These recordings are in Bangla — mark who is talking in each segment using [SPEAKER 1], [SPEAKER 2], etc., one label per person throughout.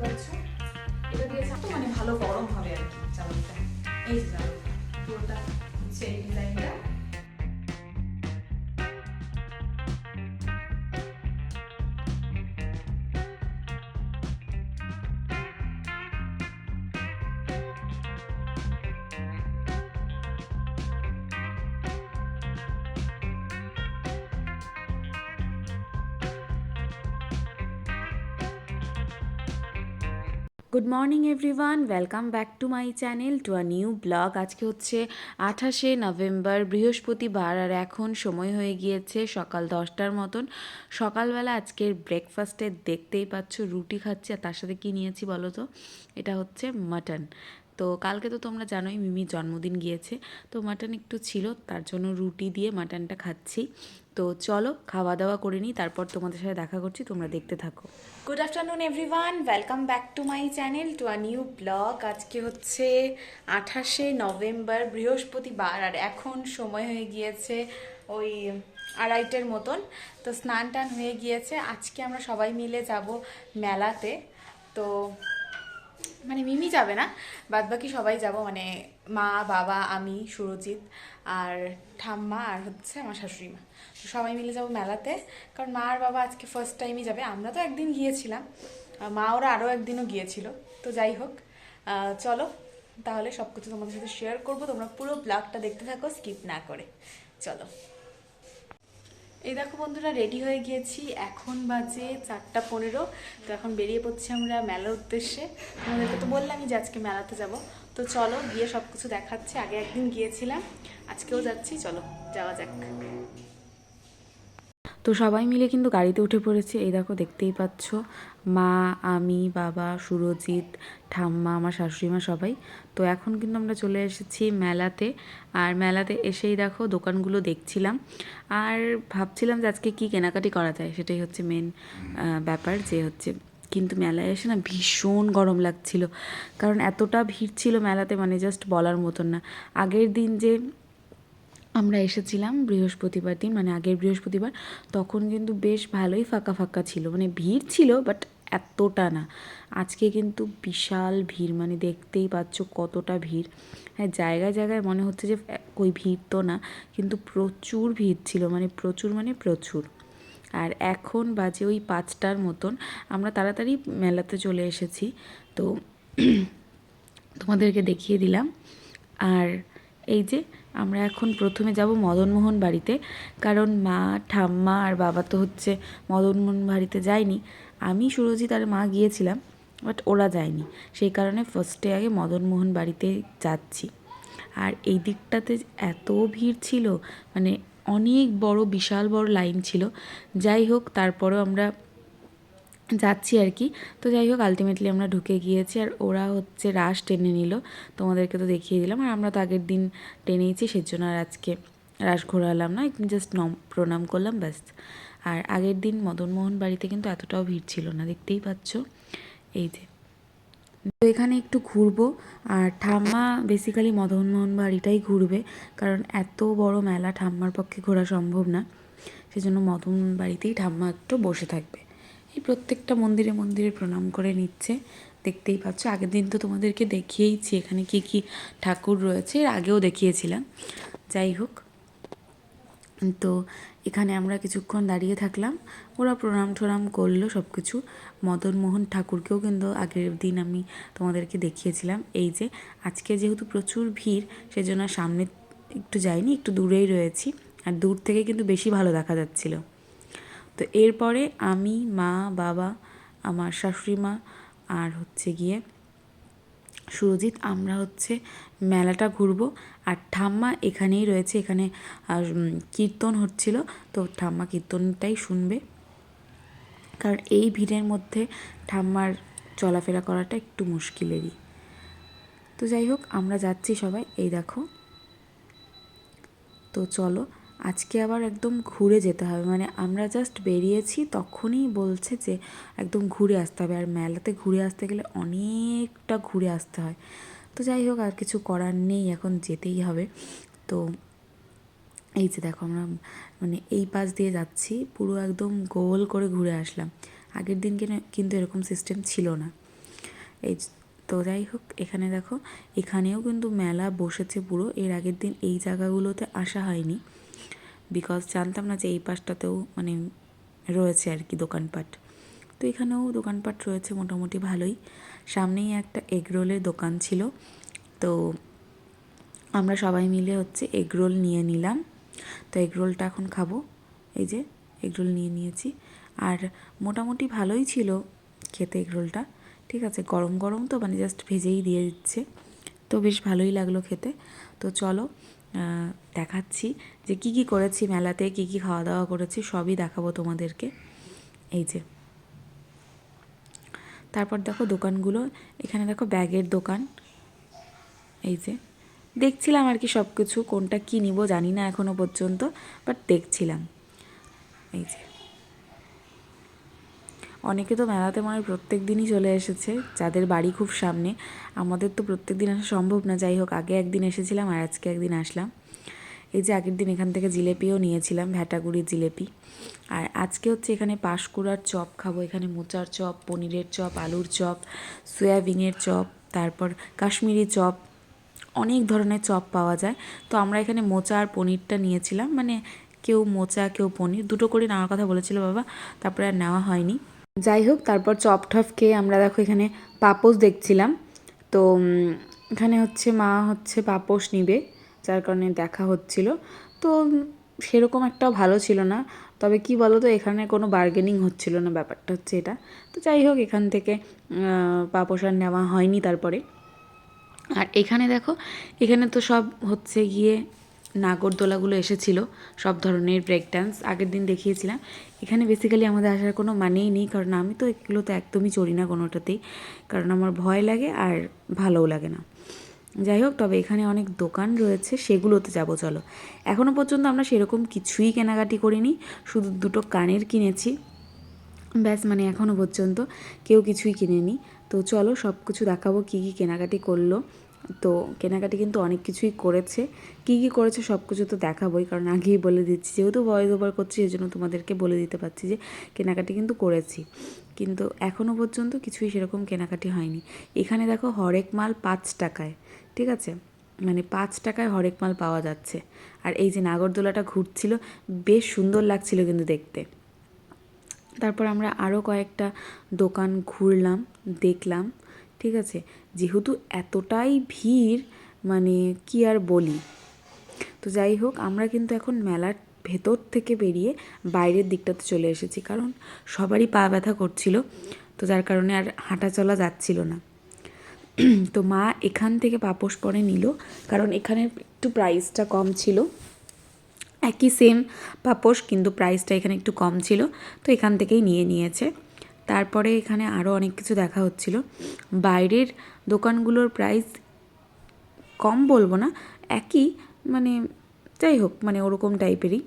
[SPEAKER 1] পাচ্ছ এটা দিয়ে মানে ভালো গরম হবে আর কি চাউলটা এই যে পুরোটা সেই ডিজাইনটা
[SPEAKER 2] good morning everyone welcome back to my channel to a new blog আজকে হচ্ছে আঠাশে নভেম্বর, বৃহস্পতিবার, আর এখন সময় হয়ে গিয়েছে সকাল দশটার মতন। সকালবেলা আজকের ব্রেকফাস্টে দেখতেই পাচ্ছ রুটি খাচ্ছি, আর তার সাথে কী নিয়েছি বলো তো? এটা হচ্ছে মাটন তো কালকে তো তোমরা জানোই মিমির জন্মদিন গিয়েছে, তো মাটন একটু ছিল, তার জন্য রুটি দিয়ে মাটনটা খাচ্ছি। তো চলো খাওয়া দাওয়া করে নিই, তারপর তোমাদের সাথে দেখা করছি, তোমরা দেখতে থাকো। Good afternoon everyone welcome back to my channel to a new blog আজকে হচ্ছে আঠাশে নভেম্বর, বৃহস্পতিবার, আর এখন সময় হয়ে গিয়েছে ওই আড়াইটের মতন। তো স্নান টান হয়ে গিয়েছে। আজকে আমরা সবাই মিলে যাব মেলাতে। তো মানে মিমি যাবে না বাদ বাকি সবাই যাব। মানে মা, বাবা, আমি, সুরজিৎ। আর ঠাম্মা আর হচ্ছে আমার শাশুড়ি মা। তো সবাই মিলে যাব মেলাতে, কারণ মা আর বাবা আজকে ফার্স্ট টাইমই যাবে। আমরা তো একদিন গিয়েছিলাম মা ওরা আরও একদিনও গিয়েছিল। তো যাই হোক চলো, তাহলে সব কিছু তোমাদের সাথে শেয়ার করব। তোমরা পুরো ব্লগটা দেখতে থাকো স্কিপ না করে। চলো। এই দেখো বন্ধুরা রেডি হয়ে গিয়েছি। এখন বাজে চারটা পনেরো। তো এখন বেরিয়ে পড়ছি আমরা মেলার উদ্দেশ্যে। আমাদেরকে তো বললামই যে আজকে মেলাতে যাব। তো চলো, গিয়ে সব কিছু দেখাচ্ছি। আগে একদিন গিয়েছিলাম, আজকেও যাচ্ছি, চলো, যাওয়া যাক। তো সবাই মিলে কিন্তু গাড়িতে উঠে পড়েছে। এই দেখো, দেখতেই পাচ্ছ। মা, আমি, বাবা, সুরজিৎ, ঠাম্মা, আমার শাশুড়ি মা সবাই। তো এখন কিন্তু আমরা চলে এসেছি মেলাতে। আর মেলাতে এসেই দেখো, দোকানগুলো দেখছিলাম। আর ভাবছিলাম যে আজকে কী কেনাকাটি করা যায়, সেটাই হচ্ছে মেন ব্যাপার যে হচ্ছে কিন্তু মেলায় এসে না ভীষণ গরম লাগছিল। কারণ এতটা ভিড় ছিল মেলাতে মানে জাস্ট বলার মতন না। আগের দিন যে আমরা এসেছিলাম বৃহস্পতিবার দিন মানে আগের বৃহস্পতিবার, তখন কিন্তু বেশ ভালোই ফাঁকা ফাঁকা ছিল। মানে ভিড় ছিল বাট এতটা না। আজকে কিন্তু বিশাল ভিড় মানে দেখতেই পাচ্ছ কতটা ভিড়। হ্যাঁ জায়গায় জায়গায় মনে হচ্ছে যে ওই ভিড় তো না, কিন্তু প্রচুর ভিড় ছিল। মানে প্রচুর মানে প্রচুর। আর এখন বাজে ওই পাঁচটার মতন। আমরা তাড়াতাড়ি মেলাতে চলে এসেছি। তো তোমাদেরকে দেখিয়ে দিলাম। আর এই যে আমরা এখন প্রথমে যাব মদনমোহন বাড়িতে। কারণ মা, ঠাম্মা আর বাবা তো হচ্ছে মদনমোহন বাড়িতে যায়নি। আমি, সুরজিৎ আর মা গিয়েছিলাম, বাট ওরা যায়নি। সেই কারণে ফার্স্টে আগে মদনমোহন বাড়িতে যাচ্ছি। আর এই দিকটাতে এত ভিড় ছিল মানে অনেক বড়, বিশাল বড় লাইন ছিল। যাই হোক, তারপরেও আমরা যাচ্ছি আর কি। তো যাই হোক আলটিমেটলি আমরা ঢুকে গিয়েছি আর ওরা হচ্ছে রাশ টেনে নিল। তোমাদেরকে তো দেখিয়ে দিলাম। আর আমরা তো আগের দিন টেনেইছি, সেজন্য আর আজকে রাস ঘোরালাম না। জাস্ট নম প্রণাম করলাম, ব্যাস। আর আগের দিন মদনমোহন বাড়িতে কিন্তু এতটাও ভিড় ছিল না, দেখতেই পাচ্ছ। এই যে তো এখানে একটু ঘুরবো। আর ঠাম্মা বেসিক্যালি মদনমোহন বাড়িটাই ঘুরবে। কারণ এত বড় মেলা ঠাম্মার পক্ষে ঘোরা সম্ভব না। সেজন্য মদন বাড়িতেই ঠাম্মা একটু বসে থাকবে। এই প্রত্যেকটা মন্দিরে মন্দিরে প্রণাম করে নিচ্ছে। দেখতেই পাচ্ছ, আগের দিন তো তোমাদেরকে দেখিয়েইছি এখানে কি কি ঠাকুর রয়েছে, এর আগেও দেখিয়েছিলাম। যাই হোক তো এখানে আমরা কিছুক্ষণ দাঁড়িয়ে থাকলাম। ওরা প্রণাম ঠোনাম করল সব কিছু মদনমোহন ঠাকুরকেও কিন্তু আগের দিন আমি তোমাদেরকে দেখিয়েছিলাম। এই যে, আজকে যেহেতু প্রচুর ভিড়, সেজন্য সামনে একটু যাইনি, একটু দূরেই রয়েছি। আর দূর থেকে কিন্তু বেশি ভালো দেখা যাচ্ছিল। তো এরপরে আমি, মা, বাবা, আমার শাশুড়ি মা আর হচ্ছে গিয়ে সুরজিৎ, আমরা হচ্ছে মেলাটা ঘুরবো। আর ঠাম্মা এখানেই রয়েছে, এখানে, আর কীর্তন হচ্ছিল। তো ঠাম্মা কীর্তনটাই শুনবে। কারণ এই ভিড়ের মধ্যে ঠাম্মার চলাফেরা করাটা একটু মুশকিলেরই। তো যাই হোক, আমরা যাচ্ছি সবাই। এই দেখো। তো চলো, আজকে আবার একদম ঘুরে যেতে হবে। মানে আমরা জাস্ট বেরিয়েছি, তখনই বলছে যে একদম ঘুরে আসতে হবে। আর মেলাতে ঘুরে আসতে গেলে অনেকটা ঘুরে আসতে হয়। তো যাই হোক, আর কিছু করার নেই, এখন যেতেই হবে। তো এই যে দেখো আমরা মানে এই পাশ দিয়ে যাচ্ছি, পুরো একদম গোল করে ঘুরে আসলাম। আগের দিন কিনা- কিন্তু এরকম সিস্টেম ছিল না। এই তো যাই হোক, এখানে দেখো, এখানেও কিন্তু মেলা বসেছে পুরো। এর আগের দিন এই জায়গাগুলোতে আসা হয়নি। বিকজ জানতাম না যে এই পাশটাতেও মানে রয়েছে আর কি দোকানপাট। তো এখানেও দোকানপাট রয়েছে মোটামুটি ভালোই। সামনেই একটা এগরোলের দোকান ছিল। তো আমরা সবাই মিলে হচ্ছে এগরোল নিয়ে নিলাম। তো এগরোলটা এখন খাব। এই যে এগরোল নিয়ে নিয়েছি। আর মোটামুটি ভালোই ছিল খেতে এগরোলটা ঠিক আছে, গরম গরম তো মানে জাস্ট ভেজেই দিয়ে দিচ্ছে। তো বেশ ভালোই লাগল খেতে। তো চলো দেখাচ্ছি যে কি কি করেছি মেলাতে, কি কি খাওয়া দাওয়া করেছি, সবই দেখাবো তোমাদেরকে। এই যে। তারপর দেখো দোকানগুলো, এখানে দেখো ব্যাগের দোকান, এই যে। দেখছিলাম আর কি সব কিছু কোনটা কী নিব জানি না এখনও পর্যন্ত বাট দেখছিলাম। এই যে। অনেকে তো মেলাতে মানে প্রত্যেক দিনই চলে এসেছে, যাদের বাড়ি খুব সামনে, আমাদের তো প্রত্যেক দিন আসা সম্ভব না, যাই হোক, আগে একদিন এসেছিলাম আর আজকে একদিন আসলাম। এই যে আগের দিন এখান থেকে জিলেপিও নিয়েছিলাম, ভ্যাটাগুড়ির জিলেপি। আর আজকে হচ্ছে এখানে পাঁশকুড়ার চপ খাব। এখানে মোচার চপ, পনিরের চপ, আলুর চপ, সয়াবিনের চপ, তারপর কাশ্মীরি চপ, অনেক ধরনের চপ পাওয়া যায়। তো আমরা এখানে মোচা আর পনিরটা নিয়েছিলাম। মানে কেউ মোচা, কেউ পনির, দুটো করে নেওয়ার কথা বলেছিল বাবা, তারপরে আর নেওয়া হয়নি। যাই হোক, তারপর চপ টপ খেয়ে আমরা দেখো এখানে পাপোশ দেখছিলাম। তো এখানে হচ্ছে মা হচ্ছে পাপোশ নিবে। যার কারণে দেখা হচ্ছিল। তো সেরকম একটাও ভালো ছিল না। তবে কি বলো তো এখানে কোনো বার্গেনিং হচ্ছিল না, ব্যাপারটা হচ্ছে এটা। তো যাই হোক, এখান থেকে আর নেওয়া হয়নি তারপরে। আর এখানে দেখো, এখানে তো সব হচ্ছে গিয়ে নাগরদোলাগুলো এসেছিল, সব ধরনের ব্রেক ডান্স আগের দিন দেখিয়েছিলাম। এখানে বেসিক্যালি আমাদের আসার কোনো মানেই নেই, কারণ আমি তো এগুলো তো একদমই চড়ি না কোনোটাতেই। কারণ আমার ভয় লাগে আর ভালোও লাগে না। যাই হোক, তবে এখানে অনেক দোকান রয়েছে, সেগুলোতে যাব, চলো। এখনও পর্যন্ত আমরা সেরকম কিছুই কেনাকাটি করিনি, শুধু দুটো কানের কিনেছি। ব্যাস মানে এখনও পর্যন্ত কেউ কিছুই কিনেনি। তো চলো সব কিছু দেখাবো, কী কী কেনাকাটি করল। তো কেনাকাটি কিন্তু অনেক কিছুই করেছে। কী কী করেছে সব কিছু তো দেখাবোই, কারণ আগেই বলে দিচ্ছি, যেহেতু ভয়েস ওভার করছি, এই জন্য তোমাদেরকে বলে দিতে পারছি যে কেনাকাটি কিন্তু করেছি। কিন্তু এখনও পর্যন্ত কিছুই সেরকম কেনাকাটি হয়নি। এখানে দেখো হরেক মাল পাঁচ টাকায়, ঠিক আছে? মানে পাঁচ টাকায় হরেক মাল পাওয়া যাচ্ছে। আর এই যে নাগরদোলাটা ঘুরছিল, বেশ সুন্দর লাগছিল কিন্তু দেখতে। তারপর আমরা আরও কয়েকটা দোকান ঘুরলাম, দেখলাম। ঠিক আছে? যেহেতু এতটাই ভিড় মানে কি আর বলি? তো যাই হোক, আমরা কিন্তু এখন মেলার ভেতর থেকে বেরিয়ে বাইরের দিকটাতে চলে এসেছি। কারণ সবারই পা ব্যথা করছিল, তো যার কারণে আর হাঁটা চলা যাচ্ছিল না। তো মা এখান থেকে পাপোশ পরে নিল, কারণ এখানে একটু প্রাইসটা কম ছিল। একই সেম পাপোশ, কিন্তু প্রাইসটা এখানে একটু কম ছিল, তো এখান থেকেই নিয়ে নিয়েছে। তারপরে এখানে আরও অনেক কিছু দেখা হচ্ছিল। বাইরের দোকানগুলোর প্রাইস কম বলব না, একই মানে যাই হোক মানে ওরকম টাইপেরই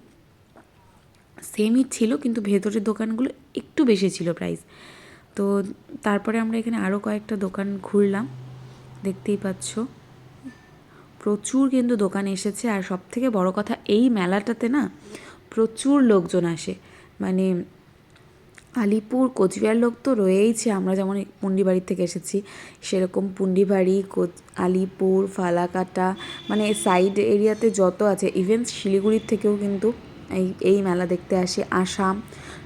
[SPEAKER 2] সেমই ছিল, কিন্তু ভেতরের দোকানগুলো একটু বেশি ছিল প্রাইস তো তারপরে আমরা এখানে আরও কয়েকটা দোকান ঘুরলাম, দেখতেই পাচ্ছ। প্রচুর কিন্তু দোকান এসেছে, আর সব থেকে বড় কথা, এই মেলাটাতে না প্রচুর লোকজন আসে। মানে আলিপুর, কোচবিহার লোক তো রয়েইছে। আমরা যেমন পুন্ডিবাড়ির থেকে এসেছি, সেরকম পুন্ডিবাড়ি কোচ আলিপুর, ফালাকাটা মানে সাইড এরিয়াতে যত আছে ইভেন শিলিগুড়ির থেকেও কিন্তু এই এই মেলা দেখতে আসে। আসাম,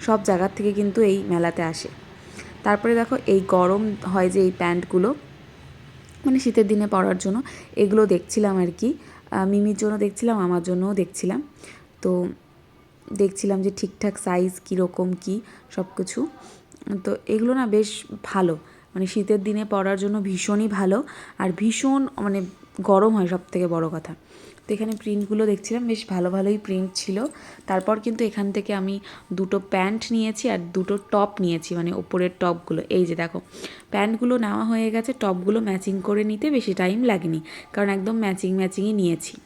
[SPEAKER 2] সব জায়গার থেকে কিন্তু এই মেলাতে আসে। তারপরে দেখো, এই গরম হয় যে এই প্যান্টগুলো মানে শীতের দিনে পরার জন্য, এগুলো দেখছিলাম আর কি। মিমির জন্য দেখছিলাম, আমার জন্যও দেখছিলাম। তো দেখছিলাম যে ঠিকঠাক সাইজ কীরকম কী সব কিছু। তো এগুলো না বেশ ভালো। মানে শীতের দিনে পরার জন্য ভীষণই ভালো। আর ভীষণ মানে গরম হয় সব থেকে বড় কথা। তো এখানে প্রিন্টগুলো দেখছিলাম, বেশ ভালো ভালোই প্রিন্ট ছিল। তারপর কিন্তু এখান থেকে আমি দুটো প্যান্ট নিয়েছি আর দুটো টপ নিয়েছি মানে ওপরের টপগুলো এই যে দেখো প্যান্টগুলো নেওয়া হয়ে গেছে টপগুলো ম্যাচিং করে নিতে বেশি টাইম লাগেনি। কারণ একদম ম্যাচিং ম্যাচিংই নিয়েছি।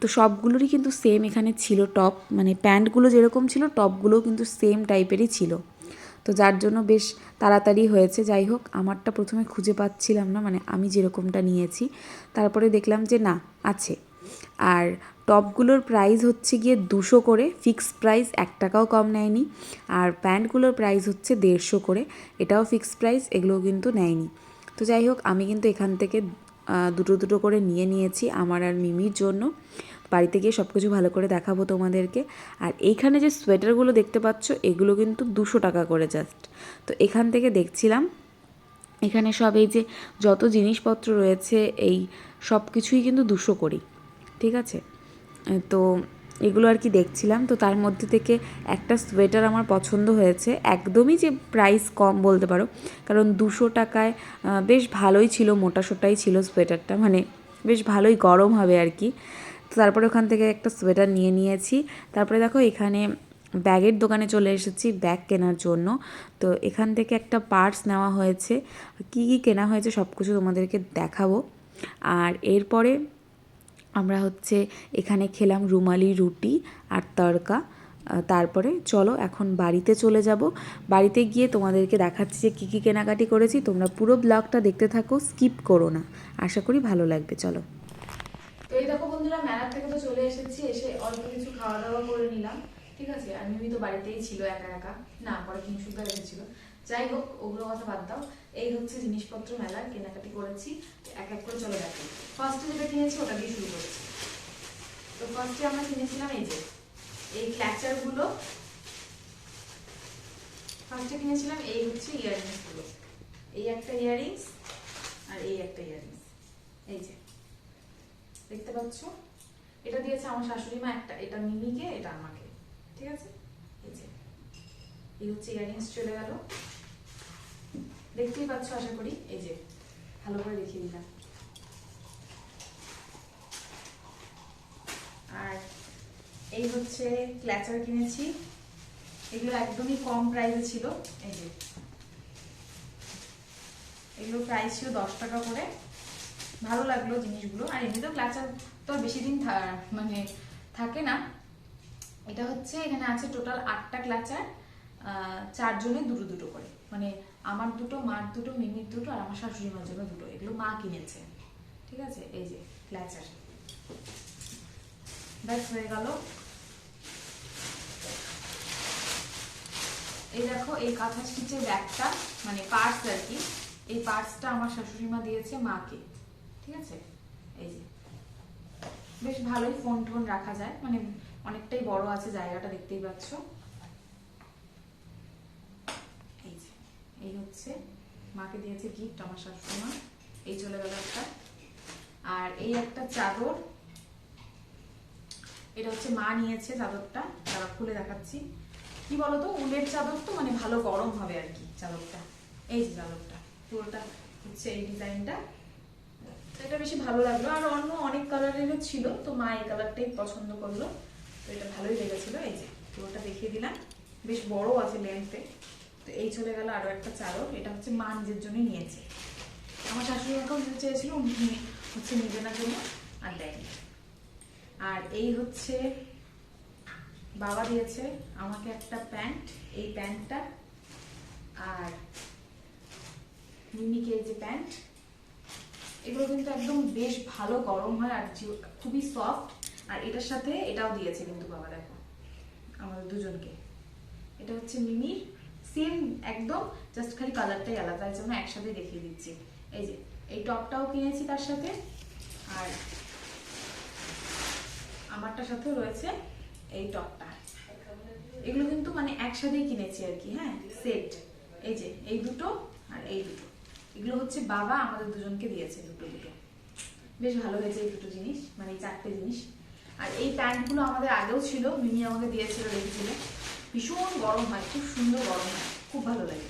[SPEAKER 2] তো সবগুলোরই কিন্তু সেম এখানে ছিল টপ মানে প্যান্টগুলো যেরকম ছিল টপগুলোও কিন্তু সেম টাইপেরই ছিল। তো যার জন্য বেশ তাড়াতাড়ি হয়েছে। যাই হোক, আমারটা প্রথমে খুঁজে পাচ্ছিলাম না মানে আমি যেরকমটা নিয়েছি। তারপরে দেখলাম যে না, আছে। আর টপগুলোর প্রাইস হচ্ছে গিয়ে দুশো করে ফিক্সড প্রাইস এক টাকাও কম নেয়নি। আর প্যান্টগুলোর প্রাইস হচ্ছে দেড়শো করে, এটাও ফিক্সড প্রাইস এগুলোও কিন্তু নেয়নি। তো যাই হোক, আমি কিন্তু এখান থেকে দুটো দুটো করে নিয়ে নিয়েছি আমার আর মিমির জন্য। বাড়িতে গিয়ে সব কিছু ভালো করে দেখাবো তোমাদেরকে। আর এইখানে যে সোয়েটারগুলো দেখতে পাচ্ছ, এগুলো কিন্তু দুশো টাকা করে জাস্ট তো এখান থেকে দেখছিলাম, এখানে সব এই যে যত জিনিসপত্র রয়েছে, এই সব কিছুই কিন্তু দুশো করি, ঠিক আছে? তো এগুলো আর কি দেখছিলাম। তো তার মধ্যে থেকে একটা সোয়েটার আমার পছন্দ হয়েছে। একদমই যে প্রাইস কম বলতে পারো। কারণ দুশো টাকায় বেশ ভালোই ছিল, মোটা সোটাই ছিল সোয়েটারটা। মানে বেশ ভালোই গরম হবে আর কি। তো তারপরে ওখান থেকে একটা সোয়েটার নিয়ে নিয়েছি। তারপরে দেখো এখানে ব্যাগের দোকানে চলে এসেছি ব্যাগ কেনার জন্য। তো এখান থেকে একটা পার্স নেওয়া হয়েছে। কী কী কেনা হয়েছে সব কিছু তোমাদেরকে দেখাবো। আর এরপরে আমরা হচ্ছে এখানে খেলাম রুমালি রুটি আর তড়কা। তারপরে চলো এখন বাড়িতে চলে যাব। বাড়িতে গিয়ে তোমাদেরকে দেখাচ্ছি যে কী কী কেনাকাটি করেছি। তোমরা পুরো ব্লগটা দেখতে থাকো, স্কিপ করো না। আশা করি ভালো লাগবে, চলো।
[SPEAKER 1] তো এই দেখো বন্ধুরা, মেলার থেকে তো চলে এসেছি, এসে অল্প কিছু খাওয়া দাওয়া করে নিলাম, ঠিক আছে? আর মিমি তো বাড়িতেই ছিল, একা একা। না, পরে কিংসুকা রেখেছিল যাই হোক, ওগুলো কথা বাদ দাও। এই হচ্ছে জিনিসপত্র মেলার কেনাকাটি করেছি, এক এক করে চলে দেখো ফার্স্টে যেটা কিনেছি, ওটা দিয়ে শুরু করছি। তো ফার্স্টে আমরা কিনেছিলাম এই যে, এই ক্ল্যাচারগুলো ফার্স্টে কিনেছিলাম এই হচ্ছে ইয়াররিংসগুলো। এই একটা ইয়াররিংস আর এই একটা ইয়াররিংস এই যে, দেখতে পাচ্ছ? এটা দিয়েছে আমার শাশুড়ি মা একটা, এটা মিমিকে, এটা আমাকে। ঠিক আছে? এই যে, এই হচ্ছে ইয়ারিংস চলে গেল। দেখতেই পাচ্ছ, আশা করি। এই যে, ভালো করে দেখিয়ে দিলাম। আর এই হচ্ছে ক্ল্যাচার কিনেছি। এগুলো একদমই কম প্রাইসে ছিল। এই যে, এগুলো প্রাইস ছিল দশ টাকা করে। ভালো লাগল জিনিসগুলো। আর এমনিতেও ক্লাচার তো বেশি দিন মানে থাকে না। এটা হচ্ছে, এখানে আছে টোটাল আটটা ক্লাচার চারজনে দুটো দুটো করে। মানে আমার দুটো, মার দুটো, মিমির দুটো আর আমার শাশুড়ি মার জন্য দুটো। এগুলো মা কিনেছে। ঠিক আছে? এই যে ক্লাচার ব্যাস, হয়ে গেল। এই দেখো, এই কাঁথা স্টিচের ব্যাগটা মানে পার্স আর কি, এই পার্সটা আমার শাশুড়ি মা দিয়েছে মাকে। ঠিক আছে? এই যে। বেশ ভালোই ফোন টোন রাখা যায়। মানে অনেকটাই বড় আছে জায়গাটা, দেখতেই পাচ্ছ এই যে এই হচ্ছে। মাকে দিয়েছে গিফট আমার শাশুড়ি মা এই চলে গেল একটা। আর এই একটা চাদর। এটা হচ্ছে মা নিয়েছে চাদরটা। তারা খুলে দেখাচ্ছি। কি বলতো? উলের চাদর তো মানে ভালো গরম হবে আর কি চাদরটা। এই যে চাদরটা। পুরোটা হচ্ছে এই ডিজাইনটা। এটা বেশি ভালো লাগল। আর অন্য অনেক কালারেরও ছিল। তো মা এই কালারটাই পছন্দ করল। তো এটা ভালোই লেগেছিল। এই যে পুরোটা দেখিয়ে দিলাম। বেশ বড় আছে লেন্থে তো এই চলে গেল আরও একটা চাদর এটা হচ্ছে মা নিজের জন্যই নিয়েছে। আমার শাশুড়ি মাকেও নিতে চেয়েছিল হচ্ছে নিজে না জন্য আর দেয়নি। আর এই হচ্ছে, বাবা দিয়েছে আমাকে একটা প্যান্ট, এই প্যান্টটা, আর এই যে প্যান্ট, এগুলো কিন্তু একদম বেশ ভালো গরম হয় আর খুবই সফট, আর এটার সাথে এটাও দিয়েছে কিন্তু বাবা, দেখো, আমাদের দুজনকে। এটা হচ্ছে মিমির সেম একদম জাস্ট খালি কালারটাই আলাদা এর জন্য একসাথে দেখিয়ে দিচ্ছি। এই যে, এই টপটাও কিনেছি তার সাথে, আর আমারটার সাথেও রয়েছে এই টপটা এগুলো কিন্তু মানে একসাথেই কিনেছি আর কি হ্যাঁ সেট এই যে, এই দুটো আর এই দুটো। এগুলো হচ্ছে বাবা, আমাদের দুজনকে দিয়েছে দুটো দুটো। বেশ ভালো হয়েছে এই দুটো জিনিস মানে এই চারটে জিনিস। আর এই প্যান্টগুলো আমাদের আগেও ছিল, মিমি আমাকে দিয়েছিল রেখেছিল ভীষণ গরম হয়, খুব সুন্দর গরম হয়, খুব ভালো লাগে।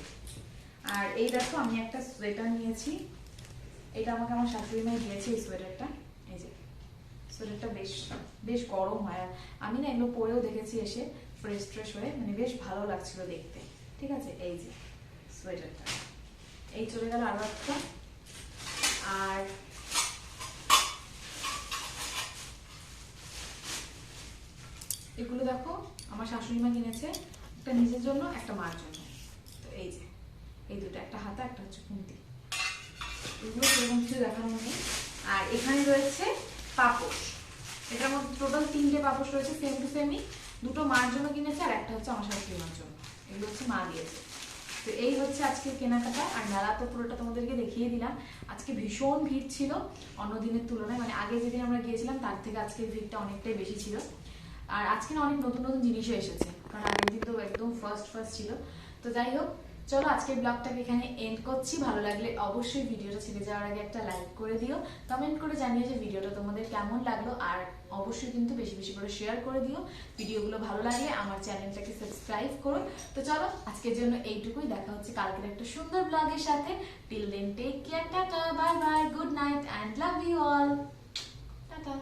[SPEAKER 1] আর এই দেখো, আমি একটা সোয়েটার নিয়েছি। এটা আমাকে আমার শাশুড়ি মাই দিয়েছে এই সোয়েটারটা এই যে সোয়েটারটা বেশ বেশ গরম হয়। আর আমি না এগুলো পরেও দেখেছি এসে ফ্রেশ ফ্রেশ হয়ে মানে বেশ ভালো লাগছিল দেখতে। ঠিক আছে? এই যে সোয়েটারটা এই চলে গেল আরও একটা। আর এগুলো দেখো, আমার শাশুড়ি মা কিনেছে, একটা নিজের জন্য, একটা মার জন্য। তো এই যে, এই দুটো, একটা হাতা, একটা হচ্ছে খুন্তি। এগুলো সেরকম কিছু দেখানো নেই। আর এখানে রয়েছে পাপোশ। এটার মধ্যে টোটাল তিনটে পাপোশ রয়েছে সেম টু সেমই দুটো মার জন্য কিনেছে, আর একটা হচ্ছে আমার সাথে কেনার জন্য। এগুলো হচ্ছে মা দিয়েছে। তো এই হচ্ছে আজকের কেনাকাটা, আর মেলা তো পুরোটা তোমাদেরকে দেখিয়ে দিলাম। আজকে ভীষণ ভিড় ছিল অন্য দিনের তুলনায়। মানে আগে যেদিন আমরা গিয়েছিলাম, তার থেকে আজকের ভিড়টা অনেকটাই বেশি ছিল। আর আজকে অনেক নতুন নতুন জিনিসও এসেছে, কারণ আগের দিন তো একদম ফার্স্ট ফার্স্ট ছিল। তো যাই হোক, চলো আজকের ব্লগটাকে এখানে এন্ড করছি। ভালো লাগলে অবশ্যই ভিডিওটা ছেড়ে যাওয়ার আগে একটা লাইক করে দিও। কমেন্ট করে জানিও যে ভিডিওটা তোমাদের কেমন লাগল, আর অবশ্যই কিন্তু বেশি বেশি করে শেয়ার করে দিও। ভিডিওগুলো ভালো লাগলে আমার চ্যানেলটাকে সাবস্ক্রাইব করো। তো চলো, আজকের জন্য এইটুকুই। দেখা হচ্ছে কালকের একটা সুন্দর ব্লগের সাথে। Till then take care tata bye bye good night and love you all tata.